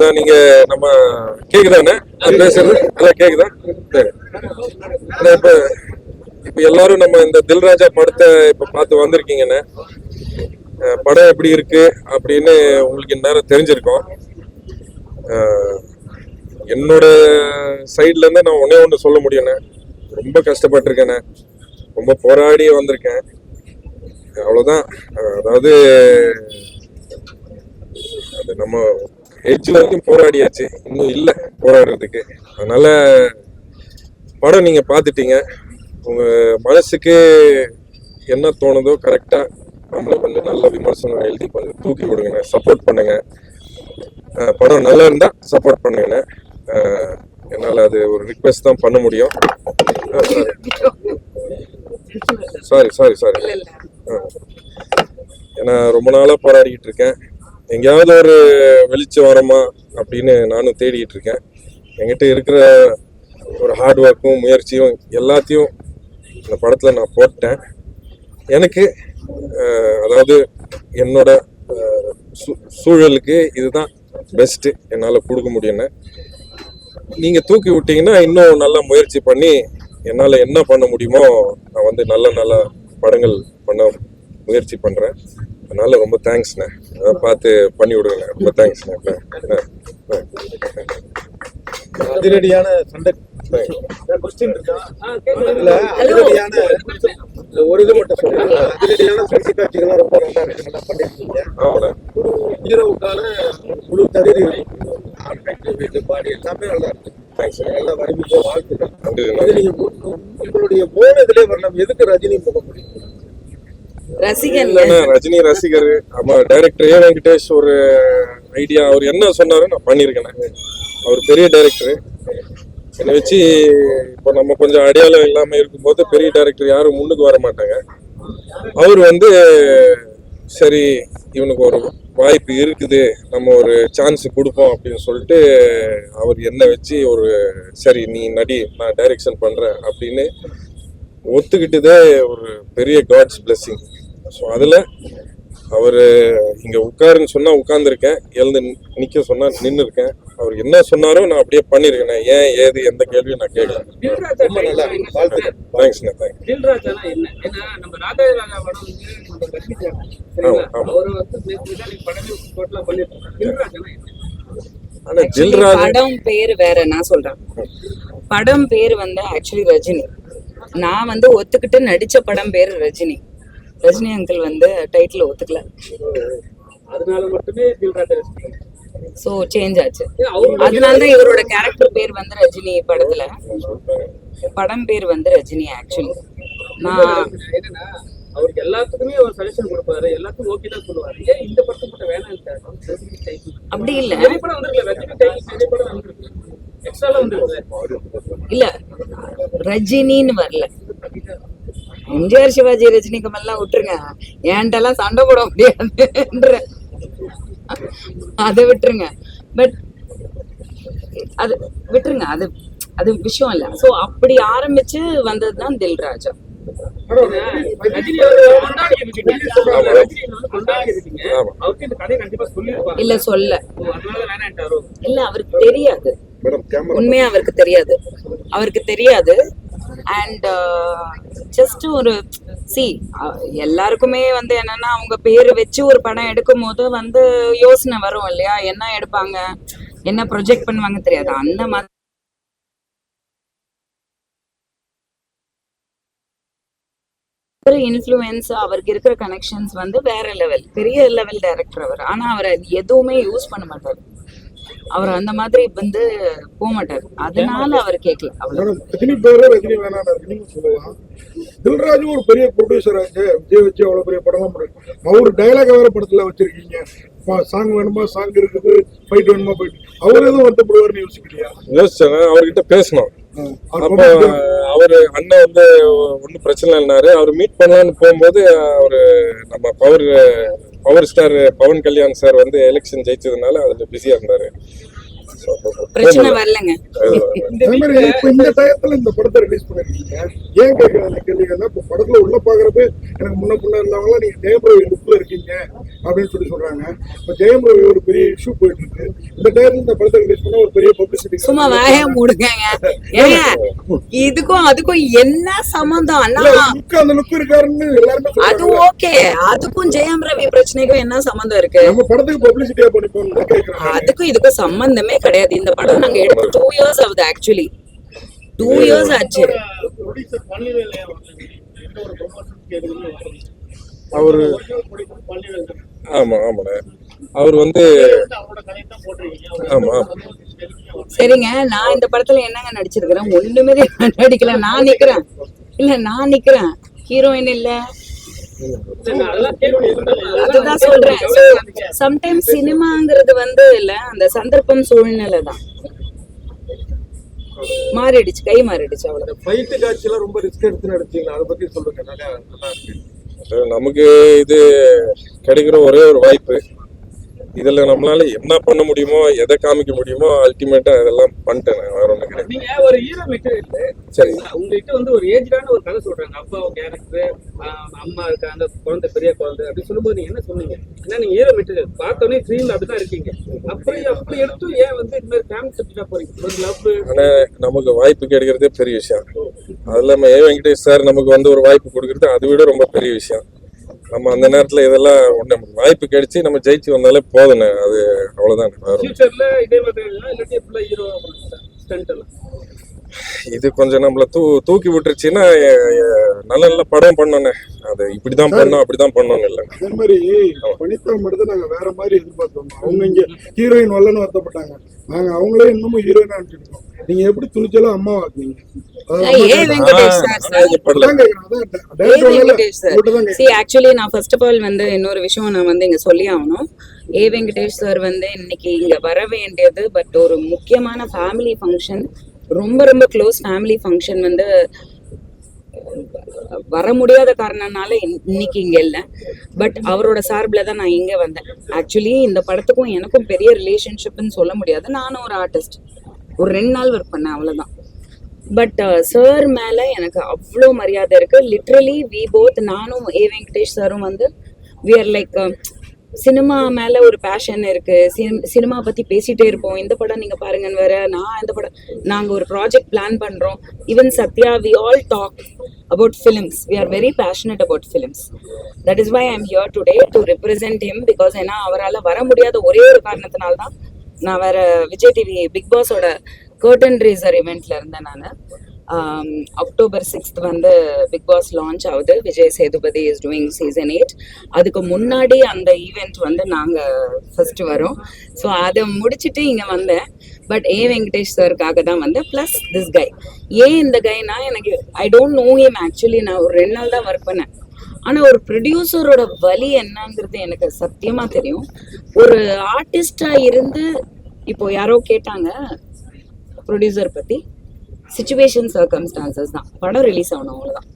அதான் நீங்க நம்ம கேக்குதானே பேசுறது? அதான் கேக்குதா? சரி. இப்ப இப்ப எல்லாரும் நம்ம இந்த தில்ராஜா படத்தை இப்ப பார்த்து வந்திருக்கீங்கண்ணே படம் எப்படி இருக்கு அப்படின்னு உங்களுக்கு இந்நேரம் தெரிஞ்சிருக்கோம். என்னோட சைட்ல இருந்து நான் ஒன்னே ஒன்று சொல்ல முடியும்ண்ணே ரொம்ப கஷ்டப்பட்டிருக்கேண்ணே ரொம்ப போராடி வந்திருக்கேன். அவ்வளவுதான். அதாவது அது நம்ம எட்ஜ் வரைக்கும் போராடியாச்சு. இன்னும் இல்லை போராடுறதுக்கு. அதனால படம் நீங்க பார்த்துட்டீங்க. உங்க மனசுக்கு என்ன தோணுதோ கரெக்டா நம்மள கொஞ்சம் நல்ல விமர்சனம் எழுதி கொஞ்சம் தூக்கி விடுங்க. சப்போர்ட் பண்ணுங்க. படம் நல்லா இருந்தா சப்போர்ட் பண்ணுங்க. என்னால அது ஒரு ரிக்வெஸ்ட் தான் பண்ண முடியும். சாரி சாரி சாரி ஏன்னா ரொம்ப நாளா போராடிக்கிட்டு இருக்கேன். எங்கேயாவது ஒரு வெளிச்சம் வரமா அப்படின்னு நானும் தேடிக்கிட்டு இருக்கேன். என்கிட்ட இருக்கிற ஒரு ஹார்ட் ஒர்க்கும் முயற்சியும் எல்லாத்தையும் இந்த படத்தில் நான் போட்டேன். எனக்கு அதாவது என்னோட சூழலுக்கு இதுதான் பெஸ்ட்டு என்னால் கொடுக்க முடியும்னு. நீங்கள் தூக்கி விட்டீங்கன்னா இன்னும் நல்லா முயற்சி பண்ணி என்னால் என்ன பண்ண முடியுமோ நான் வந்து நல்ல நல்ல படங்கள் பண்ண முயற்சி பண்ணுறேன் அதனால ரொம்ப தேங்க்ஸ்ண்ணே அதான் பார்த்து பண்ணி விடுங்கண்ணே. ரொம்ப தேங்க்ஸ்ண்ணே அதிரடியான சண்டை. ஒரு இது மட்டும் அதிரடியான சண்டை காட்சிகள்லாம் ரொம்ப நல்லா இருக்கு நல்லா பண்ணிருக்கீங்க ஹீரோவுக்கான முழு தகுதி பாடி எல்லாமே நல்லா இருக்கு. நல்லா வடிவமைப்பு வாழ்த்துக்கள். உங்களுடைய போன இதுலயே வரலாம் எதுக்கு ரஜினி ரசிகன் இல்லைண்ணே ரஜினி ரசிகர் ஆமா டைரக்டர் ஏ வெங்கடேஷ் ஒரு ஐடியா அவர் என்ன சொன்னாரோ நான் பண்ணியிருக்கேண்ணே. அவர் பெரிய டைரக்டர் என்னை வச்சு இப்போ நம்ம கொஞ்சம் அடையாளம் இல்லாம இருக்கும்போது பெரிய டைரக்டர் யாரும் முன்னுக்கு வர மாட்டாங்க. அவர் வந்து சரி இவனுக்கு ஒரு வாய்ப்பு இருக்குது நம்ம ஒரு சான்ஸ் கொடுப்போம் அப்படின்னு சொல்லிட்டு அவர் என்ன வச்சு ஒரு சரி நீ நடி நான் டைரக்ஷன் பண்றேன் அப்படின்னு ஒத்துக்கிட்டதே ஒரு பெரிய காட்ஸ் பிளெஸிங் ஸோ அதில் அவர் இங்கே உட்காருன்னு சொன்னால் உட்காந்துருக்கேன் எழுந்து நிற்க சொன்னால் நின்று இருக்கேன் அவர் என்ன சொன்னாரோ நான் அப்படியே பண்ணியிருக்கேன் நான் ஏன் ஏது எந்த கேள்வியும் நான் கேட்கல. ரொம்ப நல்லா வாழ்த்துக்கள். தேங்க்ஸ்ண்ணே தேங்க்ஸ் ஜில்ராஜ் படம் பேர் வேற நான் சொல்றேன். படம் பேர் வந்து ஆக்சுவலி ரஜினி. நான் வந்து ஒத்துக்கிட்டு நடிச்ச படம் பேர் ரஜினி. ரஜினி அங்கிள் வந்து டைட்டில் ஒத்துக்கல. அதனால மட்டுமே ஸோ சேஞ்ச் ஆச்சு. அதனால தான் இவரோட கேரக்டர் பேர் வந்து ரஜினி படத்துல. படம் பேர் வந்து ரஜினி ஆக்சுவலி நான் அவருக்கு எல்லாத்துக்குமே அவர் சஜஷன் கொடுப்பாரு. எல்லாத்துக்கும் ஓகே தான் சொல்லுவாரு. ஏன் இந்த படத்துக்கு மட்டும் வேணாம் அப்படி இல்ல. இல்ல. ரஜினின்னு வரல. எம்ஜிஆர் சிவாஜி ரஜினி கமல்லாம் விட்டுருங்க. என்கிட்டலாம் சண்டை போட முடியாதுன்ற. அதை விட்டுருங்க. பட் அது விட்டுருங்க. அது அது விஷயம் இல்ல. சோ அப்படி ஆரம்பிச்சு வந்ததுதான் தில்ராஜா. இல்ல சொல்ல. இல்ல அவருக்கு தெரியாது. உண்மையா அவருக்கு தெரியாது. அவருக்கு தெரியாது. அண்ட் ஜஸ்ட் ஒரு சி எல்லாருக்குமே வந்து என்னன்னா அவங்க பேர் வச்சு ஒரு படம் எடுக்கும் போது வந்து யோசனை வரும் இல்லையா? என்ன எடுப்பாங்க? என்ன ப்ரொஜெக்ட் பண்ணுவாங்க தெரியாது. அந்த மாதிரி இன்ஃப்ளூயன்ஸ் அவருக்கு இருக்கிற கனெக்ஷன்ஸ் வந்து வேற லெவல் பெரிய லெவல் டைரக்டர் அவர். ஆனா அவர் அது எதுவுமே யூஸ் பண்ண மாட்டார். அவர் அந்த மாதிரி வந்து போக மாட்டார் அதனால அவர் கேட்கல அவ்வளவு. ரஜினி பேரே ரஜினி வேணாம் சொல்லலாம் தில்ராஜும் ஒரு பெரிய ப்ரொடியூசர் ஆச்சு விஜய் வச்சு அவ்வளவு பெரிய படம்லாம் பண்ணுறாங்க அவர் டைலாக் வேற படத்துல வச்சிருக்கீங்க. சாங் வேணுமா? சாங் இருக்குது. ஃபைட் வேணுமா? ஃபைட் அவர் எதுவும் வருத்தப்படுவார்னு யோசிக்கலையா? யோசிச்சேன் அவர்கிட்ட பேசணும். அவர் அப்போ அவரு அண்ணன் வந்து ஒன்றும் பிரச்சனை இல்லைனாரு அவர் மீட் பண்ணலான்னு போகும்போது அவரு நம்ம power power star Pawan Kalyan sir வந்து எலெக்ஷன் ஜெயிச்சதுனால அதுல பிஸியா இருந்தாரு பிரச்சனை. வரலங்க அதே மாதிரி இப்ப இந்த டயத்துல இந்த படத்தை ரிலீஸ் பண்ணிருக்கீங்க. ஏன் கேட்கற அந்த கேள்விகள் இப்போ படத்துல உள்ள பாக்குறப்ப எனக்கு முன்ன பின்ன இருந்தவங்க நீங்க டேபிள் லுக்ல இருக்கீங்க அப்படின்னு சொல்லி சொல்றாங்க. இப்ப ஜெயம் ரவி ஒரு பெரிய இஷ்யூ போயிட்டு இருக்கு. இந்த டைம்ல இந்த படத்தை ரிலீஸ் பண்ணா ஒரு பெரிய பப்ளிசிட்டி சும்மா ஏங்க இதுக்கும் அதுக்கும் என்ன சம்பந்தம்? அண்ணா. லுக் அந்த லுக் இருக்காருன்னு எல்லாருமே அது ஓகே அதுக்கும் ஜெயம் ரவி பிரச்சனைக்கும் என்ன சம்பந்தம் இருக்கு? நம்ம படத்துக்கு பப்ளிசிட்டியா கேக்குறாங்க. அதுக்கும் இதுக்கும் சம்பந்தமே கிடையாது. இந்த படம் நாங்க எடுத்து டூ இயர்ஸ் ஆகுது ஆக்சுவலி டூ இயர்ஸ் ஆச்சு. அவரு. ஆமா ஆமாண்ணே அவர் வந்து ஆமா. சரிங்க நான் இந்த படத்துல என்னங்க நடிச்சிருக்கிறேன்? ஒண்ணுமே நடிக்கல. நான் நிக்கிறேன். இல்ல நான் நிக்கிறேன். ஹீரோயின் இல்ல. அதுதான் சொல்றேன். சம்டைம்ஸ் சினிமாங்கிறது வந்து இல்ல அந்த சந்தர்ப்பம் சூழ்நிலை தான் மாறிடுச்சு கை மாறிடுச்சு அவ்வளவு ஃபைட்டு காட்சியெல்லாம் ரொம்ப ரிஸ்க் எடுத்து நடிச்சீங்க அதை பத்தி சொல்லுங்க நல்லா நல்லா இருக்கு. நமக்கு இது கிடைக்கிற ஒரே ஒரு வாய்ப்பு. இதுல நம்மளால என்ன பண்ண முடியுமோ எதை காமிக்க முடியுமோ அல்டிமேட்டா இதெல்லாம் பண்ணிட்டேன் நான். வேற ஒண்ணு கிடையாது. நீங்க ஒரு ஹீரோ மெட்டீரியல் சரி. உங்ககிட்ட வந்து ஒரு ஏஜ்டான ஒரு கதை சொல்றாங்க. அப்பா கேரக்டர் அம்மா இருக்கா அந்த குழந்தை பெரிய குழந்தை அப்படி சொல்லும்போது நீங்க என்ன சொன்னீங்க? ஏன்னா நீங்க ஹீரோ மெட்டீரியல் பார்த்தோன்னே ட்ரீம்ல அப்படிதான் இருக்கீங்க. அப்படி அப்படி எடுத்து ஏன் வந்து இந்த மாதிரி ஃபேமிலி சப்ஜெக்டா போறீங்க? ஒரு லவ் ஆனா நமக்கு வாய்ப்பு கிடைக்கிறதே பெரிய விஷயம். அது இல்லாம ஏ வெங்கடேஷ் சார் நமக்கு வந்து ஒரு வாய்ப்பு கொடுக்கறது அதை விட ரொம்ப பெரிய விஷயம். நம்ம அந்த நேரத்துல இதெல்லாம் ஒண்ணு வாய்ப்பு கிடைச்சு நம்ம ஜெயிச்சு வந்தாலே போதுண்ணே அது அவ்வளவுதான் இதே கொஞ்சம் நம்மள தூ தூக்கி விட்டுருச்சுன்னா நல்ல நல்ல படம் பண்ணோண்ணே. அது இப்படிதான் பண்ணோம் அப்படிதான் பண்ணோம்னு இல்லை. அதே மாதிரி பனித்தா மட்டும் நாங்க வேற மாதிரி எதிர்பார்த்தோம். அவங்க இங்க ஹீரோயின் வரலன்னு வருத்தப்பட்டாங்க. நாங்க அவங்களே இன்னமும் ஹீரோயினா நீங்க எப்படி துணிச்சலா அம்மா ஆக்சுவலி நான் ஃபர்ஸ்ட் ஆஃப் ஆல் வந்து இன்னொரு விஷயம் நான் வந்து இங்க சொல்லி ஆகணும். ஏ வெங்கடேஷ் சார் வந்து இன்னைக்கு இங்க வர வேண்டியது பட் ஒரு முக்கியமான ஃபேமிலி ஃபங்க்ஷன் ரொம்ப ரொம்ப க்ளோஸ் ஃபேமிலி ஃபங்க்ஷன் வந்து வர முடியாத காரணனால இன்- இன்னைக்கு இங்க இல்லை. பட் அவரோட சார்பில் தான் நான் இங்க வந்தேன். ஆக்சுவலி இந்த படத்துக்கும் எனக்கும் பெரிய ரிலேஷன்ஷிப்னு சொல்ல முடியாது. நானும் ஒரு ஆர்டிஸ்ட் ஒரு ரெண்டு நாள் ஒர்க் பண்ணேன் அவ்வளவுதான். பட் சார் மேலே எனக்கு அவ்வளோ மரியாதை இருக்குது லிட்ரலி வி போத் நானும் ஏ வெங்கடேஷ் சாரும் வந்து வி ஆர் லைக் சினிமா மேலே ஒரு பேஷன் இருக்கு. சினிமா பற்றி பேசிகிட்டே இருப்போம். இந்த படம் நீங்கள் பாருங்கன்னு வேற நான் இந்த படம் நாங்கள் ஒரு ப்ராஜெக்ட் பிளான் பண்ணுறோம் even Sathya we all talk about films we are very passionate about films that is why I am here today to represent him because ஏன்னா அவரால் வர முடியாத ஒரே ஒரு காரணத்தினால்தான் நான் வேற விஜய் டிவி பிக் பாஸோட கர்டன் ரேசர் இவெண்ட்ல இருந்தேன் நான். அக்டோபர் சிக்ஸ்த் வந்து பிக் பாஸ் லான்ச் ஆகுது. Vijay Sethupathi is doing season eight அதுக்கு முன்னாடி அந்த ஈவெண்ட் வந்து நாங்கள் ஃபர்ஸ்ட் வரோம். ஸோ அதை முடிச்சுட்டு இங்கே வந்தேன். பட் ஏ வெங்கடேஷ் சாருக்காக தான் வந்தேன். ப்ளஸ் திஸ் கை ஏன் இந்த கைனா எனக்கு I don't know him actually நான் ஒரு ரெண்டு நாள் தான் ஒர்க் பண்ணேன். ஆனா ஒரு ப்ரொடியூசரோட வலி என்னங்கிறது எனக்கு சத்தியமா தெரியும். ஒரு ஆர்டிஸ்டா இருந்து இப்போ யாரோ கேட்டாங்க ப்ரொடியூசர் பத்தி சுச்சுவேஷன் சர்க்கம்ஸ்டான்சஸ் தான். படம் ரிலீஸ் ஆகணும் அவ்வளவுதான்.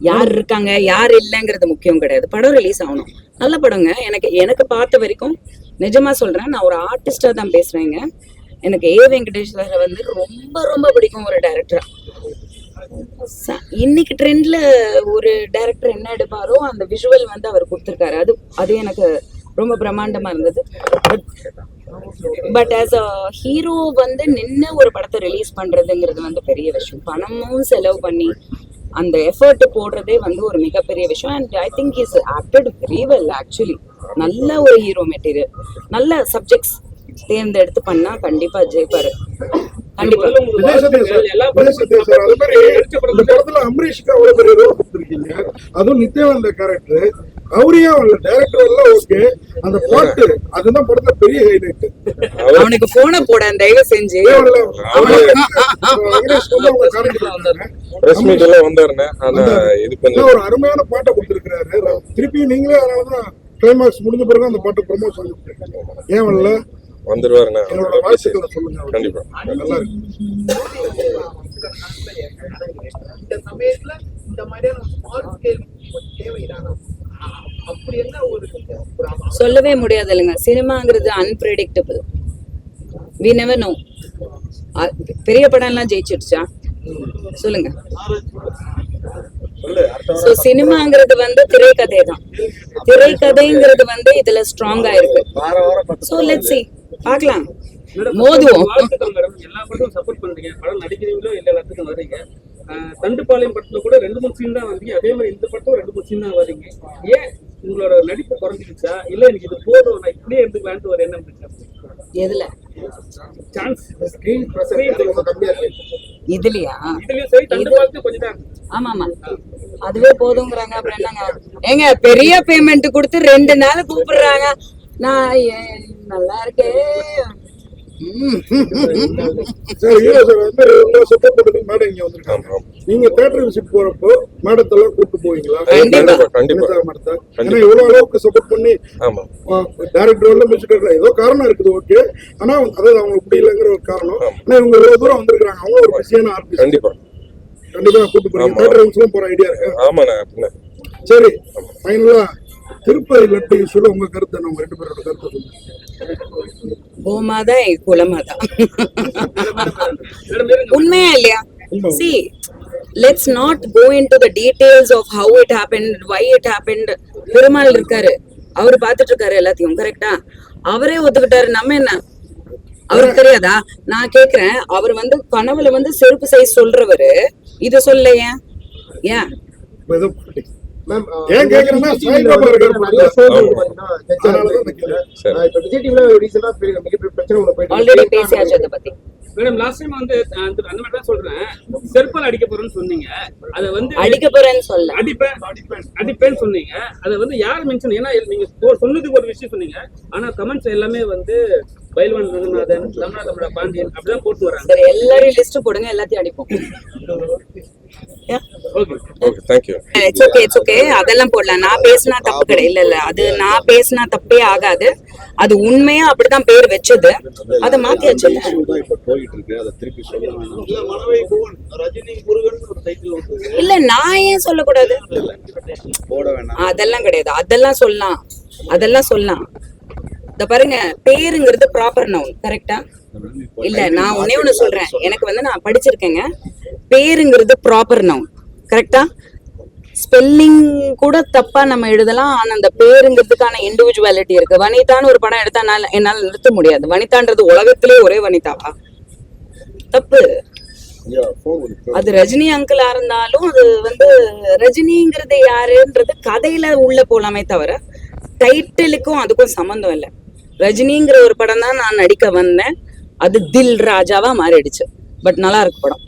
யார் இருக்காங்க யார் இல்லைங்கிறது முக்கியம் கிடையாது. படம் ரிலீஸ் ஆகணும். நல்ல படங்க. எனக்கு எனக்கு பார்த்த வரைக்கும் நிஜமா சொல்றேன் நான் ஒரு ஆர்டிஸ்டா தான் பேசுறேங்க எனக்கு ஏ வெங்கடேஷ் சார் வந்து ரொம்ப ரொம்ப பிடிக்கும் ஒரு டைரக்டரா ச- இன்னைக்கு ட்ரெண்ட்ல ஒரு டைரக்டர் என்ன எடுப்பாரோ அந்த விஷுவல் வந்து அவர் கொடுத்துருக்காரு. அது அது எனக்கு ரொம்ப பிரம்மாண்டமா இருந்தது. But but as a hero வந்து நின்று ஒரு படத்தை ரிலீஸ் பண்றதுங்கிறது வந்து பெரிய விஷயம். பணமும் செலவு பண்ணி அந்த எஃபர்ட் போடுறதே வந்து ஒரு மிகப்பெரிய விஷயம். And I think is acted very well actually நல்ல ஒரு ஹீரோ மெட்டீரியல் நல்ல சப்ஜெக்ட்ஸ் தேர்ந்தெடுத்து பண்ணா கண்டிப்பா ஜெயிப்பாரு. கண்டிப்பா. விஜய் இந்த படத்துல அம்பரீஷ்க்கு அவ்வளவு பெரிய ரோல் கொடுத்துருக்கீங்க. அதுவும் நித்யானந்த கேரக்டர் அவரையும் வரல டைரக்டர் எல்லாம் ஓகே அந்த பாட்டு அதுதான் படத்துல பெரிய ஹைலைட் அவனுக்கு போனை போட தயவு செஞ்சு. பிரஸ் மீட் எல்லாம் வந்தாருண்ணே. ஆனா இது கொஞ்சம் ஒரு அருமையான பாட்டை கொடுத்துருக்காரு திருப்பி நீங்களே அதனாலதான் கிளைமாக்ஸ் முடிஞ்ச பிறகு அந்த பாட்டு ப்ரமோஷன் ஏன் வரல? வந்துருவாருண்ணே. கண்டிப்பா. நல்லா இருக்கு. இந்த மாதிரியான ஸ்மால் ஸ்கேல் தேவைதானா அப்படி என்ன ஒரு ஒரு அவ- சொல்லவே முடியாது இல்லைங்க சினிமாங்கிறது அன்பிரடிக்டபிள் வி நெவர் நோ பெரிய படம் எல்லாம் ஜெயிச்சிடுச்சா? சொல்லுங்க. சோ சினிமாங்கிறது வந்து திரைக்கதை தான் திரைக்கதைங்கிறது வந்து இதுல ஸ்ட்ராங்கா இருக்கு. So let's see. பார்க்கலாம். மோதுவோம். எல்லா படமும் சப்போர்ட் பண்றீங்க. படம் நடிக்கிறீங்களோ இல்ல எல்லாத்துக்கும் வர்றீங்க. ஆஹ் தண்டுப்பாளையம் படத்துல கூட ரெண்டு மூணு சீன் தான் வந்தீங்க. அதே மாதிரி இந்த படத்துல ரெண்டு மூணு சீன் தான் வர்றீங்க. ஏன் உங்களோட நடிப்பு குறைஞ்சிருச்சா? இல்ல எனக்கு இது போதும் நான் இப்படியே இருந்துக்கலான்ட்டு ஒரு எண்ணம் இருக்கு எதுல? சான்ஸ் ஸ்கிரீன் பிரசன்ட் ரொம்ப கம்மியா இருக்கு. இதுலயா? இதுலயும் சரி தண்டுப்பாளையத்துல கொஞ்சம் தான். இருந்துச்சு. ஆமா ஆமா அதுவே போதுங்கிறாங்க அப்புறம் என்னங்க? ஏங்க பெரிய பேமெண்ட் கொடுத்து ரெண்டு நாள் கூப்பிடுறாங்க. நான் நல்லா இருக்கேன். சார் ஹீரோ சார் வந்து ரொம்ப சப்போர்ட் பண்ணுறது மேடம் இங்க வந்திருக்காங்க. நீங்க தேட்டர் விசிட் போறப்போ மேடத்தெல்லாம் கூப்பிட்டு போவீங்களா? கண்டிப்பா. கண்டிப்பா. மேடத்தை ஏன்னா. இவ்வளவு அளவுக்கு சப்போர்ட் பண்ணி ஆமா. டேரக்டர் வரல மியூசிக் ஏதோ காரணம் இருக்குது ஓகே ஆனா அதாவது அவங்களுக்கு முடியலங்கிற ஒரு காரணம். ஆனா இவங்க இவ்வளவு தூரம் வந்திருக்காங்க அவங்க ஒரு பிஸியான ஆர்டிஸ்ட் கண்டிப்பா. கண்டிப்பா கூப்பிட்டு போறீங்க. தேட்டர் போற ஐடியா இருக்கு? ஆமாண்ணே சரி ஃபைனலா திருப்பதி லட்டு இஷ்யூல உங்க கருத்தை நம்ம ரெண்டு பேரோட கருத்தை சொல்லுங்க. கோமாதான் என் இருங்க. உண்மையா இல்லையா. See let's not go into the details of how it happen why it happen Perumal இருக்காரு. அவர் பார்த்துட்டு இருக்காரு எல்லாத்தையும் கரெக்டா அவரே ஒத்துக்கிட்டாரு. நம்ம என்ன? அவருக்கு தெரியாதா? நான் கேக்குறேன் அவர் வந்து கனவுல வந்து செருப்பு சைஸ் சொல்றவரு. இது சொல்ல ஏன்? ஏன் ஏன் கேக்குறேன்னா, இப்ப விஜய் டிவில ரீசெண்டா மிகப்பெரிய பிரச்சனை ஒண்ணு போயிட்டு மேடம் லாஸ்ட் டைம் வந்து அஹ், அந்த அந்த மாதிரி தான் சொல்றேன். செருப்பால் அடிக்க போறேன்னு சொன்னீங்க. அதை வந்து அடிக்க போறேன்னு சொல்ல அடிப்பேன் அடிப்பேன்னு சொன்னீங்க. அதை வந்து யார் மென்ஷன் ஏன்னா நீங்க சொன்னதுக்கு ஒரு விஷயம் சொன்னீங்க. ஆனா கமெண்ட்ஸ் எல்லாமே வந்து பைல்வான் ரங்கநாதன் தமிழா தமிழா பாண்டியன் அப்படிதான் போட்டு வராங்க. சரி எல்லாரையும் லிஸ்ட் போடுங்க எல்லாத்தையும் அடிப்போம். Okay okay thank you it's okay it's okay அதெல்லாம் போடலாம் நான் பேசினா தப்பு கிடையாது. இல்ல இல்ல அது நான் பேசினா தப்பே ஆகாது. அது உண்மையா அப்படிதான் பேர் வச்சது. அதை மாத்தியாச்சு. இப்ப போயிட்டு இருக்கு அதை திருப்பி சொல்லணும் இல்ல. நான் ஏன் சொல்லக்கூடாது அதெல்லாம் கிடையாது. அதெல்லாம் சொல்லலாம். அதெல்லாம் சொல்லலாம். இந்த பாருங்க பேருங்கிறது ப்ராப்பர் நவுன் கரெக்டா இல்ல நான் ஒன்னே ஒண்ணு சொல்றேன். எனக்கு வந்து நான் படிச்சிருக்கேங்க. பேருங்கிறது ப்ராப்பர் நவுன் கரெக்டா ஸ்பெல்லிங் கூட தப்பா நம்ம எழுதலாம் ஆனா அந்த பேருங்கிறதுக்கான இண்டிவிஜுவாலிட்டி இருக்கு. வனிதான்னு ஒரு படம் எடுத்தா என்னால- நிறுத்த முடியாது. வனிதான்றது உலகத்திலே ஒரே வனிதாவா தப்பு. அது ரஜினி அங்கிளா இருந்தாலும் அது வந்து ரஜினிங்கிறது யாருன்றது கதையில உள்ள போலாமே தவிர டைட்டிலுக்கும் அதுக்கும் சம்மந்தம் இல்லை. ரஜினிங்கிற ஒரு படம் தான் நான் நடிக்க வந்தேன். அது தில் ராஜாவா மாறிடுச்சு. பட் நல்லா இருக்கு படம்.